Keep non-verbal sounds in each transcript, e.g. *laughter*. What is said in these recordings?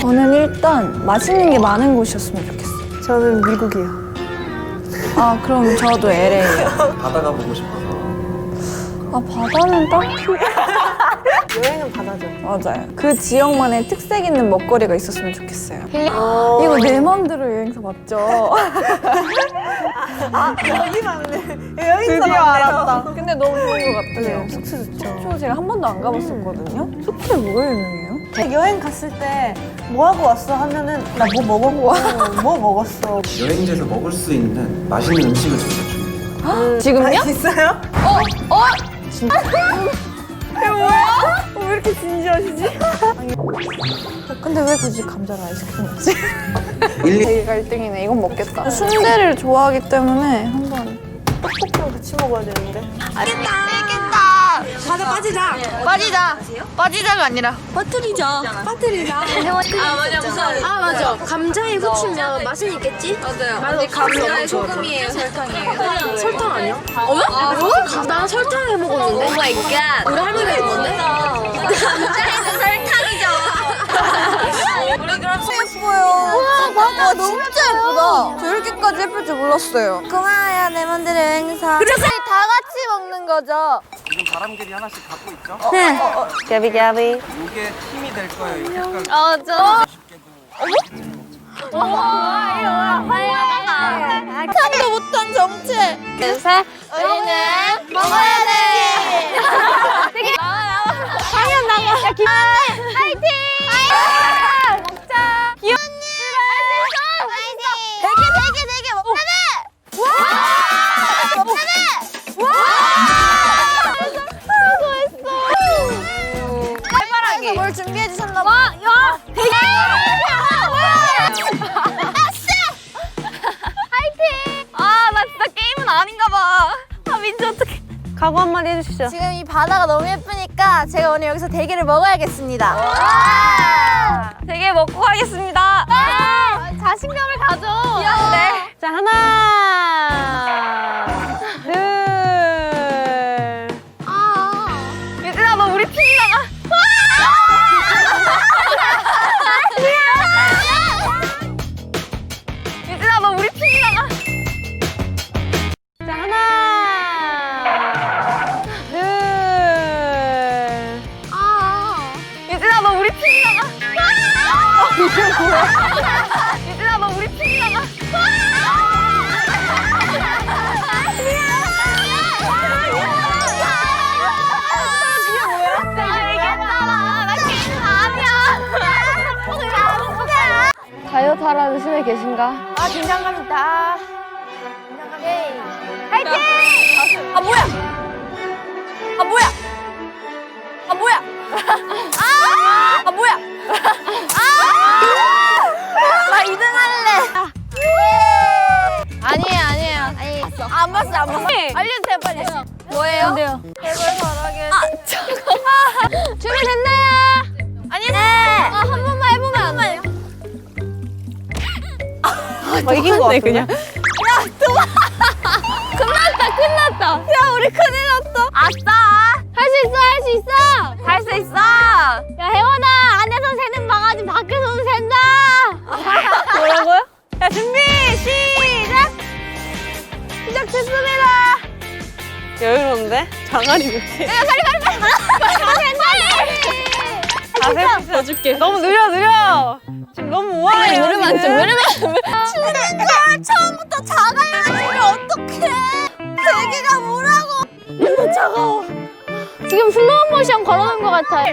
저는 일단 맛있는 게 많은 곳이었으면 좋겠어요. 저는 미국이요. 아, 그럼 저도 LA요. 바다가 보고 싶어서 아, 바다는 딱히. *laughs* 여행은 바다죠. 맞아요. 그 지역만의 특색 있는 먹거리가 있었으면 좋겠어요. 어, 이거 내 맘대로 여행사 맞죠? *laughs* 여기 맞네. 여행사 드디어 알았다. 근데 너무 좋은 것 네, 같아요. 숙소 좋죠. 숙소 제가 한 번도 안 가봤었거든요. 숙소에 뭐가 유명해요? 여행 갔을 때 뭐 하고 왔어 하면은 나 뭐 먹었고 *laughs* 뭐 먹었어. 여행지에서 먹을 수 있는 맛있는 음식을 저희가 준비해요. 지금요? 있어요? 어? 어? 진짜? 이게 뭐야? 어, 왜 이렇게 진지하시지? *laughs* 근데 왜 굳이 감자를 아이스크림이지? 일리 되게 갈등이네. 이건 먹겠다. 순대를 좋아하기 때문에 한번. 떡볶이랑 같이 먹어야 되는데. 빠지자. 빠지자가 아니라. 아 맞아. 감자에 후추면 맛은 있겠지? 맞아요. 맞아 감자에 소금이에요 설탕이에요. 설탕 아니야? 어? 뭐? 나 설탕 해 먹었는데? 오 마이 갓. 우리 할머니가 했는데 감자에는 설탕이죠. *laughs* 예뻐요. 와, 맞아. 너무 진짜 예쁘다. 저 이렇게까지 예쁠 줄 몰랐어요. 고마워요, 내 맘대로 여행사. 그래서 다 같이 먹는 거죠? 지금 바람개비 하나씩 갖고 있죠? 네. 갸비 갸비. 이게 힘이 될 거예요. 이 색깔 어, 저. 아, 참도 못한 정체. 그래서 우리는 먹어야 돼. *laughs* 되게 당연 나가. 야, 김. 각오 한마디 해주시죠. 지금 이 바다가 너무 예쁘니까 제가 오늘 여기서 대게를 먹어야겠습니다. 대게 먹고 가겠습니다. 자신감을 가져. 귀여운데. 자 하나, 하라는 신에 계신가? 아, 긴장감이다. 긴장감이. 화이팅! 아, 뭐야? 아, 뭐야? 아, 뭐야? 아, 아 뭐야? 아! 나 2등 할래. 아니에요, 아니에요. 아니, 안 봤어, 안 봤어. 알려주세요, 빨리. 뭐예요? 뭔데요? 제발 잘하게. 아, 잠깐 어, 이긴 거 같은데 그냥. 끝났다 *laughs* 끝났다 야 우리 큰일 났다 아싸 할 수 있어 할 수 있어 할 수 있어 야 혜원아 안에서 새는 망하지 밖에서는 샌다 *laughs* 뭐라고요? 야 준비 시작 시작됐습니다 여유로운데? 장아리 이렇게. 야 빨리 빨리 빨리 빨리 자세 더 줄게. 너무 느려 느려. 지금 너무 우아해. 무릎 앉죠 무릎 지금 슬로우 모션 걸어놓은 것 같아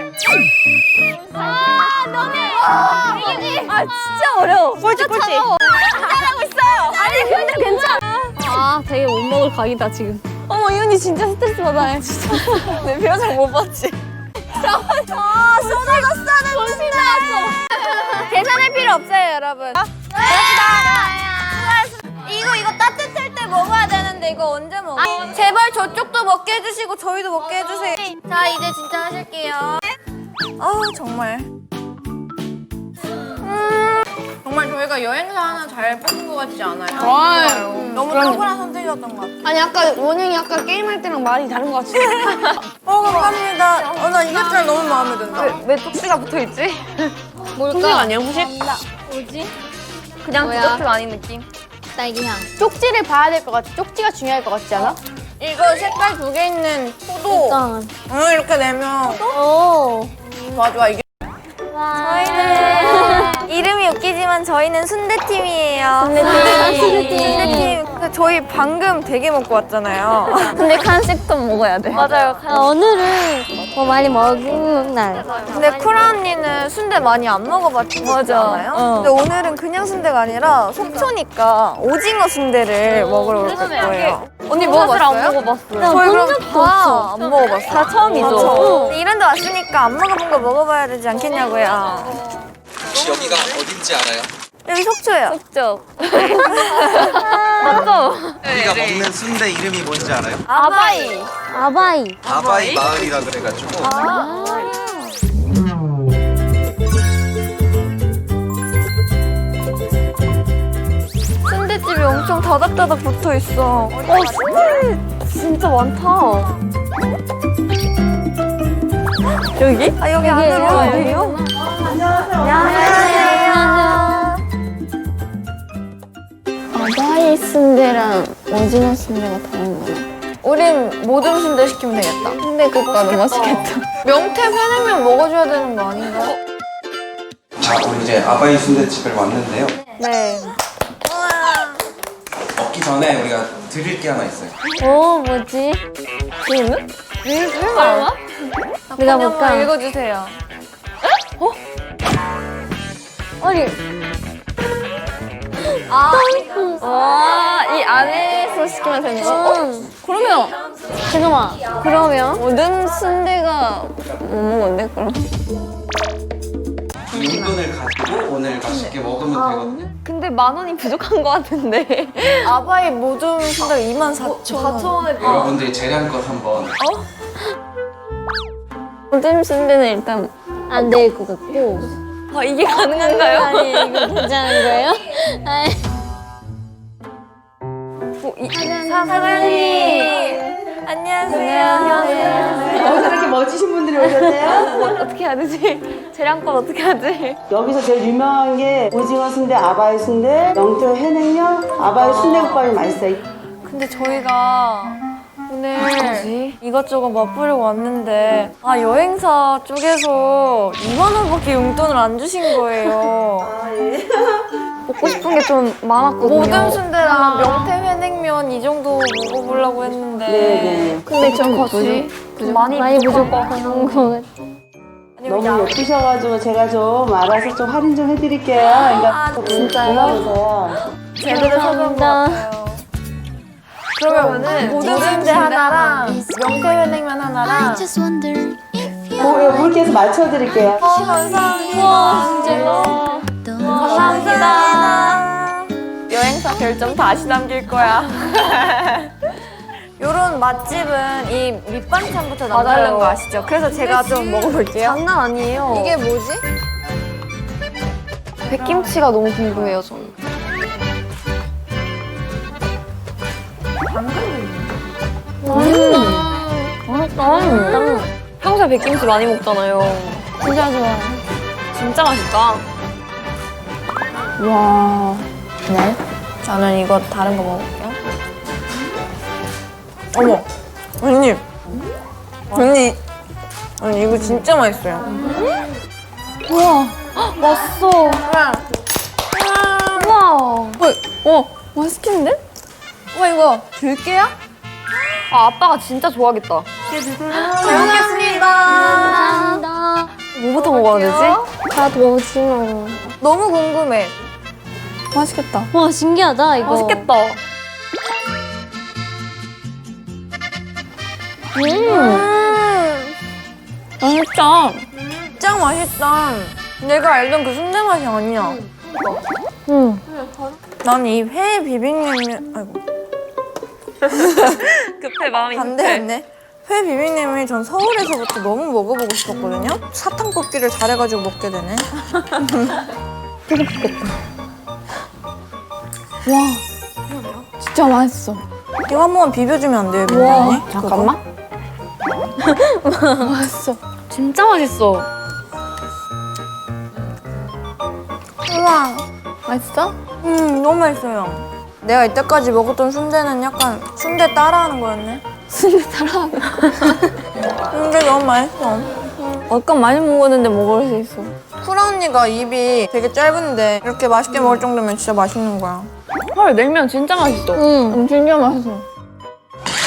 아 너네. 아 진짜 어려워. 꼴찌 꼴찌. 잘하고 있어요. 아니 근데 괜찮아. 아 되게 못 먹을 각이다 지금. 어머 이 언니 진짜 스트레스 받아요 진짜. *laughs* 내 표정 못 봤지. 아 쏟아졌어 정신 나갔어. *laughs* 계산할 필요 없어요 여러분. 이거 이거 언제 먹어? 제발 저쪽도 먹게 해주시고 저희도 먹게 해주세요 자 이제 진짜 하실게요 아우 정말 음 정말 저희가 여행사 하나 잘 뽑은 것 같지 않아요? 좋아요. 너무 탁월한 선택이었던 것 같아요. 아니 아까 원영이 아까 게임할 때랑 말이 다른 것 같아. 어 감사합니다. 어 나 이 햇살 너무 마음에 든다. 왜 뚝지가 붙어 있지? 후식 아니야 후식? 그냥 뭐야? 디저트 아닌 느낌? 딸기향. 쪽지를 봐야 될 것 같아. 쪽지가 중요할 것 같지 않아? 이거 색깔 두 개 있는 포도. 일단. 응 이렇게 내면 오. 좋아 좋아 이게. 저희는 이름이 웃기지만 저희는 순대팀이에요. 순대팀. 순대팀. 근데 저희 방금 되게 먹고 왔잖아요. 근데 간식도 먹어야 돼. 맞아요. 오늘은 뭐 많이 먹은 날. 근데 쿠라 언니는 순대 많이 안 먹어봤잖아요. 근데 오늘은 그냥 순대가 아니라 속초니까 오징어 순대를 먹으러 올 거예요. 언니 먹어봤어요? 안 먹어봤어요. 저희 그럼 다안 먹어봤어요. 다 처음이죠. 이런 데 왔으니까 안 먹어본 거 먹어봐야 되지 않겠냐고요. 혹시 여기가 어딘지 알아요? 여기 속초예요. 속초. *laughs* 맞죠? 우리가 먹는 순대 이름이 뭔지 알아요? 아바이. 아바이. 아바이 마을이라 그래가지고 순대집이 엄청 다닥다닥 붙어 있어. 어, 순대 진짜 많다. 여기? 아, 여기 안으로. 여기요? 안녕하세요. 아바이 순대랑 오징어 순대가 다른 거야. 우린 모든 순대 시키면 되겠다. 근데 그거 너무 맛있겠다. 명태 회냉면 먹어줘야 되는 거 아닌가? 자 우리 이제 아바이 순대집을 왔는데요 네. 먹기 전에 우리가 드릴 게 하나 있어요 오 뭐지? 이거는? 설마? 내가 한번 볼까? 읽어주세요. 아니 아, 이 안에서 시키면 되는 거? 어? 그러면 잠깐만. 그러면 모든 순대가 뭐 먹었네 그럼? 이 용돈을 가지고 오늘 맛있게 먹으면 되거든요 근데 만 원이 부족한 것 같은데. *laughs* 아바이 모든 순대가 2만 4천 원. 4천 원에 여러분들이 재량껏 한번 모든 순대는 일단 안 될 것 같고. 아, 이게 가능한가요? 아니 이거 괜찮은 거예요? 아니. 어, 이, 사장님. 안녕하세요. 안녕하세요. 여기서 이렇게 멋지신 분들이 오셨네요. *laughs* 어떻게 해야 되지? 재량껏 어떻게 하지? 여기서 제일 유명한 게 오징어 순대, 아바이 순대, 명태 해냉면, 아바이 순대국밥이 맛있어요. 근데 저희가 오늘 이것저것 맛보려고 왔는데 아 여행사 쪽에서 2만 원밖에 용돈을 안 주신 거예요. *laughs* 먹고 싶은 게 좀 많았거든요. 모든 순대랑 명태 회냉면 이 정도 먹어보려고 했는데 네네. 근데 좀 뭐지? 많이, 많이 부족한 거거 같아. 너무 예쁘셔가지고 제가 좀 알아서 좀 할인 좀 해드릴게요. 그러니까 진짜요? 골라보세요. 제대로 사준 것 같아요. 그러면은 모든 순대 하나랑 명태 회냉면 하나랑 고, 물께서 맞춰드릴게요. 감사합니다. 감사합니다. 여행사 결정 다시 남길 거야. *laughs* 요런 맛집은 이 밑반찬부터 남달라는 거 아시죠? 그래서 제가 좀 먹어볼게요. 장난 아니에요. 이게 뭐지? 백김치가 너무 궁금해요, 저는. 평소에 백김치 많이 먹잖아요. 진짜 좋아. 진짜 맛있다. 와. 네? 저는 이거 다른 거 먹을게요. 어머, 언니. 언니. 언니, 이거 진짜 맛있어요. 우와. 헉, 왔어. 우와. 어, 어, 맛있겠는데? 와, 이거 들깨야? 아, 아빠가 진짜 좋아하겠다. 잘 먹겠습니다. 감사합니다. 뭐부터 먹어야 되지? 다 오징어. 너무 궁금해. 맛있겠다. 와, 신기하다, 이거. 맛있겠다. 음, 맛있다. 진짜 맛있다. 내가 알던 그 순대 맛이 아니야. 응. 난이 회 비빔냉면, 아이고. *laughs* 급해, 마음이 반대했네. 회 비빔냉면이 전 서울에서부터 너무 먹어보고 싶었거든요. 사탕 볶기를 잘해가지고 먹게 되네. 뜨겁겠다. 진짜 맛있어. 이거 한 번만 비벼주면 안 돼요, 민준이? 잠깐만. 맛있어. 진짜 맛있어. 우와. 맛있어? 음, 너무 맛있어요. 내가 이때까지 먹었던 순대는 약간 순대 따라하는 거였네. 순대 거. 순대 너무 맛있어. 아까 많이 먹었는데 먹을 수 있어. 쿠라 언니가 입이 되게 짧은데 이렇게 맛있게 먹을 정도면 진짜 맛있는 거야. 헐, 냉면 진짜 맛있어. 응. 진짜 맛있어.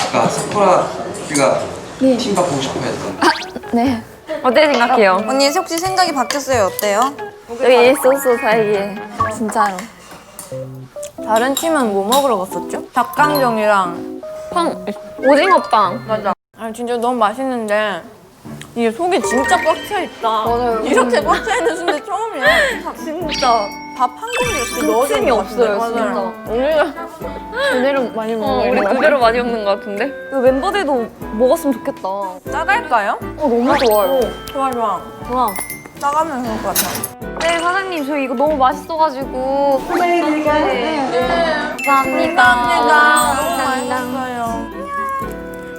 아까 사쿠라 씨가 팀밥 보고 싶어 했던 네. 어때 생각해요? 언니 혹시 생각이 바뀌었어요? 어때요? 여기 있었어, 사이에. 진짜로. 다른 팀은 뭐 먹으러 갔었죠? 닭강정이랑 빵, 오징어빵. 맞아. 아 진짜 너무 맛있는데 이게 속이 진짜 꽉 차 있다. 맞아요. 이렇게 꽉 차 있는 순대 처음이야. 진짜 밥 한 공기 이렇게 넣어주는 것 없어요, 같은데. 진짜. 맞아요. 오늘 그대로 많이 먹어. 우리 그대로 많이 먹는 것 같은데? 그 멤버들도 먹었으면 좋겠다. 어, 짜갈까요? 너무 좋아요. 좋아 좋아. 좋아. 짜가면 좋을 것 같아. 네, 사장님, 저 이거 너무 맛있어가지고. 드릴까요? 감사합니다. 감사합니다. 너무 맛있었어요.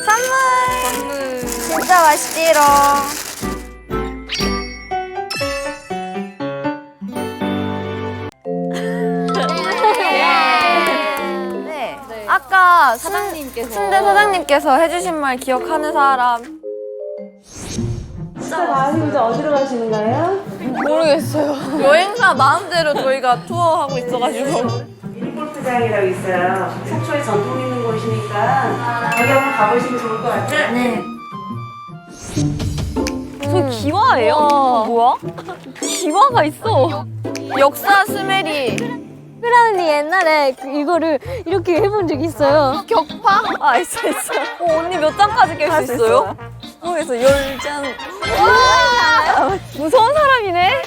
선물. 진짜 맛있지롱. 네. 아까 사장님께서. 순대 사장님께서 해주신 말 기억하는 사람 다 하시고 이제 어디로 가시는 거예요? 모르겠어요. *laughs* 여행사 마음대로 저희가 투어하고 있어가지고 미니골프장이라고 있어요. 속초에 전통 있는 곳이니까 거기 한번 가보시면 좋을 것 같아요. 네. 저 기와예요? 뭐야? 기와가 있어. 역사 스멜이 프라운이 옛날에 그 이거를 이렇게 해본 적 있어요. 격파? 아 있어 있어. 어, 언니 몇 장까지 깰 수 있어요? 모르겠어 열장 무서운 사람이네.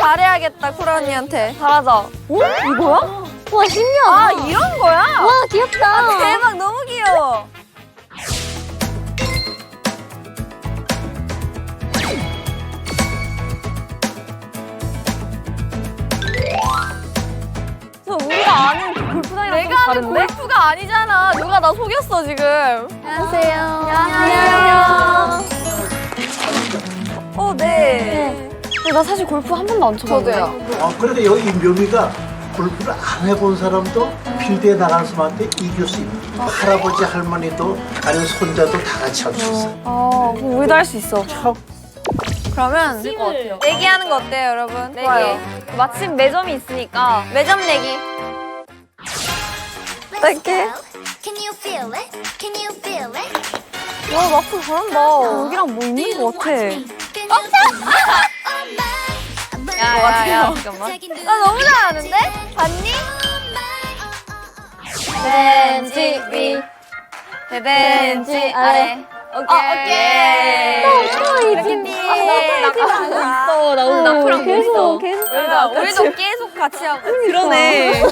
잘해야겠다 쿠라 언니한테. 잘하자. 어? 이거야? 와 신기하다. 아 이런 거야? 와 귀엽다. 대박 너무 귀여워. 저 우리가 아는 그 골프장이랑 좀 내가 하는 다른데? 골프가 아니잖아. 누가 나 속였어 지금. 안녕하세요. 안녕하세요. 어 네. 근데 나 사실 골프 한 번도 안 쳐봤는데. 저도요. 어, 그런데 여기 묘미가 골프를 안 해본 사람도 필드에 나가는 사람한테 이길 수 있는 할아버지 할머니도 아니면 손자도 다 같이 할 수 있어요. 아, 그럼 우리도 할 수 있어. 그러면 것 같아요. 내기 하는 거 어때요, 여러분? 좋아요. 마침 매점이 있으니까 매점 내기. 어떻게? Can you feel it? Can you feel it? 와 마크 잘한다. 여기랑 뭐 있는 것 같아. Can you 야야야 잠깐만. 나 너무 잘하는데? 봤니? 벤지 위, 벤지 아래. 오케이. 또 이팀. 있어. 나 오늘 나프랑 뭐 있어. 계속 계속. 우리도 계속 같이 하고. 그러네.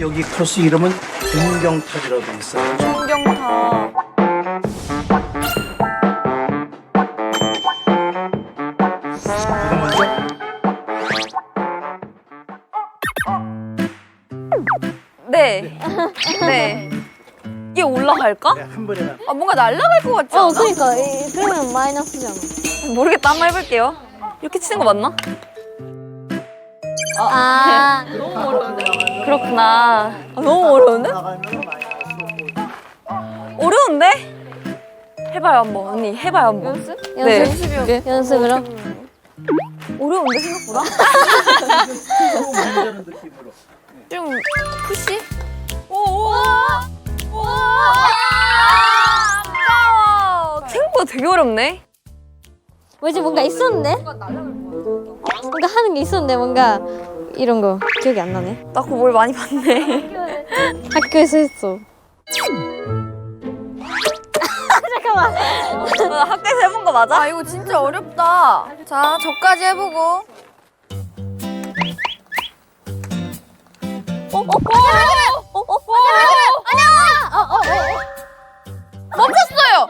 여기 코스 이름은 김경탑이라고 돼 있어요. 풍경타. 네. 네. 이게 올라갈까? 네, 한 번에 나. 아 뭔가 날아갈 것 같지 않아? 어 그러니까 이- 그러면 마이너스잖아. 모르겠다. 한 번 해볼게요. 이렇게 치는 거 맞나? 아 그렇구나. 아, 너무 어려운데? 나가면 마이너스 어려운데? 해봐요 한번 언니 해봐요 한번 연습? 네. 연습? 연습으로? 어려운데 생각보다? 문제는 *laughs* 느낌으로. 좀 푸시? 아까워. 생각보다 되게 어렵네 뭐지 뭔가 있었는데? 뭔가 하는 게 있었는데 뭔가 이런 거 기억이 안 나네. 나 그거 뭘 많이 봤네 학교에서 했어. *laughs* 나 학교에서 해본 거 맞아? 아 이거 진짜 어렵다. 자 저까지 해보고. 어, 멈췄어요.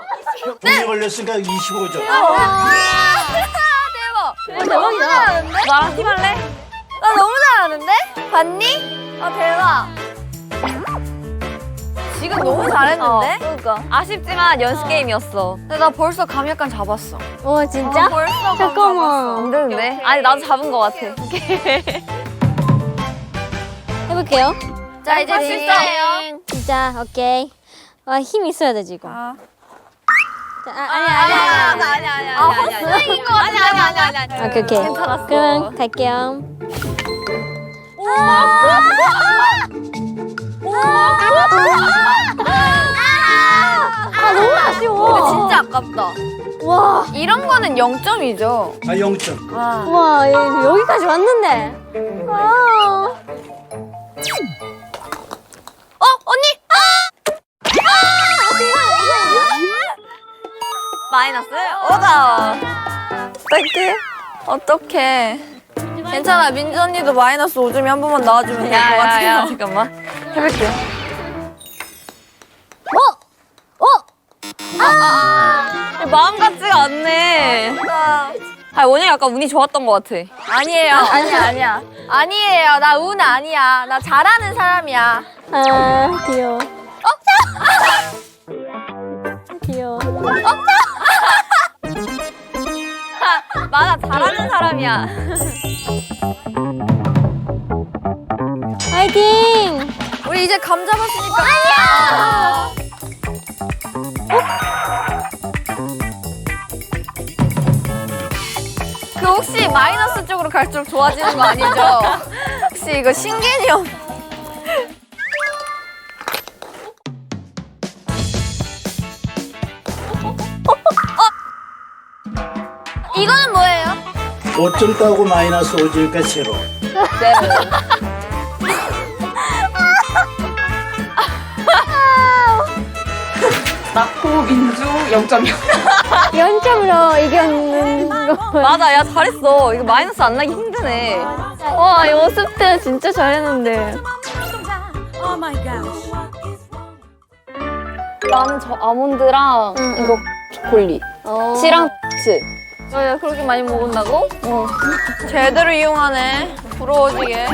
돈이 걸렸으니까 25점. 대박. 대박이다. 나랑 팀할래? 나 너무 잘하는데? 봤니? 아 대박. 지금 너무 잘했는데? 그러니까. 아쉽지만 연습 게임이었어. 근데 나 벌써 감약감 잡았어. 어 진짜? 벌써 감 잠깐만. 안 되는데? 아니 나도 잡은 것 같아. 해볼게요. 자 이제 진짜예요. 진짜 오케이. 와 힘 있어야 돼 지금. 아. 자, 아, 아니 아니 아니. 아니 아니 아니 아 헛스윙인 것 같아. 아니 아니 아니 아니. 아, 오케이 오케이. 괜찮았어. 그럼 갈게요. 아 너무 아쉬워. 근데 진짜 아깝다. 와. 이런 거는 0점이죠. 아 0점. 와 여- 여기까지 왔는데. 아. 어떡해. 괜찮아. 민주 언니도 마이너스 5점이 한 번만 나와주면 될것 같아요. 잠깐만. 해볼게요. 어? 마음 같지가 않네. 아 원영이 아까 운이 좋았던 것 같아. 아니에요. 아니야, 아니야. 아니에요. 나 운 아니야. 나 잘하는 사람이야. 아 귀여워. 귀여워. 맞아 잘하는 사람이야. 파이팅! 우리 이제 감 잡았으니까. 아니야! 그 혹시 마이너스 쪽으로 갈수록 좋아지는 거 아니죠? 혹시 이거 신개념. 5점 따고 마이너스 5점이니까 제로. 연점으로 이겼는 거. 맞아 야 잘했어. 이거 마이너스 안 나기 힘드네. 와 연습 때 진짜 잘했는데. 나는 저 아몬드랑 이거 초콜릿. 치랑 츠. 왜 그렇게 많이 먹는다고? 어. 제대로 이용하네. 부러워지게.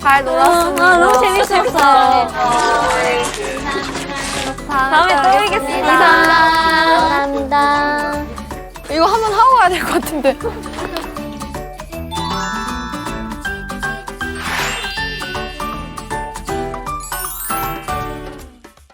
잘 놀았습니다. 아, 너무 재밌었어. 다음에 또 뵙겠습니다. 감사합니다. 이거 한번 하고 가야 될 것 같은데.